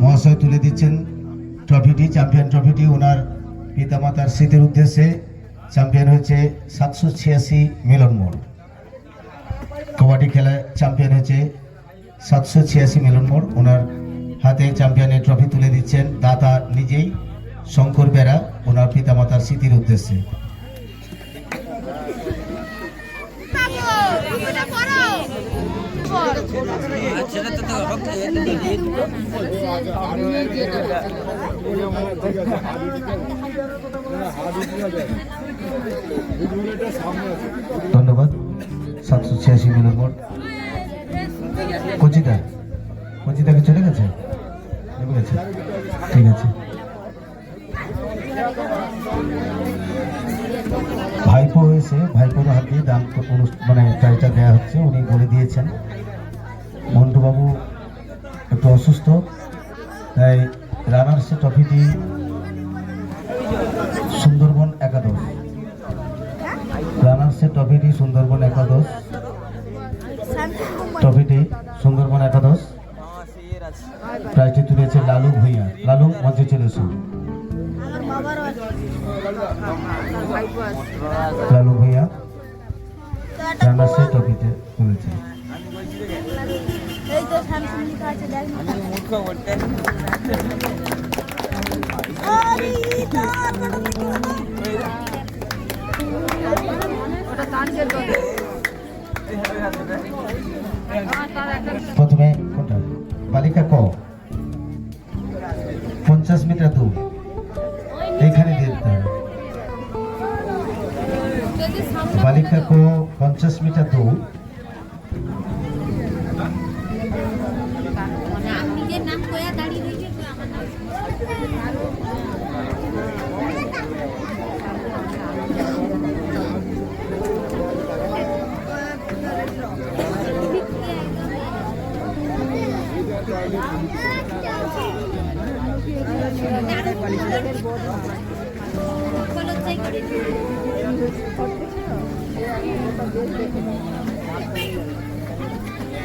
মহাশয় তুলে দিচ্ছেন ট্রফিটি, চ্যাম্পিয়ন ট্রফিটি। ওনার পিতামাতার স্মৃতির উদ্দেশ্যে চ্যাম্পিয়ন হয়েছে সাতশো ছিয়াশি মিলন মোড়। কবাডি খেলায় চ্যাম্পিয়ন হয়েছে সাতশো ছিয়াশি মিলন মোড়। ওনার হাতে চ্যাম্পিয়নের ট্রফি তুলে দিচ্ছেন দাতা নিজেই শঙ্কর বেরা, ওনার পিতামাতার স্মৃতির উদ্দেশ্যে। ধন্যবাদ। সাতশো ছিয়াশি মিলন মোড় কচিতা কচিতা কি চলে গেছে? চলে গেছে। ঠিক আছে। মন্টুবাবু একটু অসুস্থ, তাই রানার্সের ট্রফিটি সুন্দরবন একাদশ। রানার্সের ট্রফিটি সুন্দরবন একাদশ। ট্রফিটি সুন্দরবন একাদশ। প্রাইজটি তুলেছে লালু ভূঁইয়া। লালু, মঞ্চে চলে এসো। লালু ভূঁইয়া রানার্সের ট্রফিতে তুলেছে। প্রথমে কোনটা? বালিকা ক? পঞ্চাশ মিটার দূর। এইখানে দিয়ে দিতে পঞ্চাশ মিটার দূর। নিজের নাম কয়া দাঁড়িয়ে রয়েছে তো আমার নাম দেখো আমার বদনাম দেখো একটা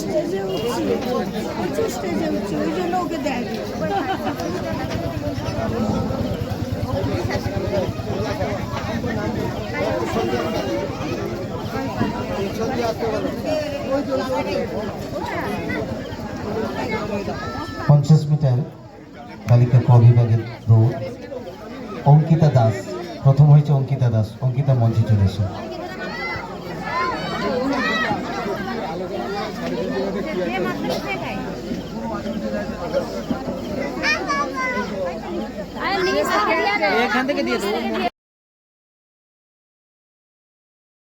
স্টেজে উঠছি উঠছি ওই জন্য পঞ্চাশ মিটার বালিকা ক বিভাগের দৌড় অঙ্কিতা দাস প্রথম হয়েছে অঙ্কিতা দাস। অঙ্কিতা মঞ্চে চলে এসো। এখান থেকে দিয়ে দেবো।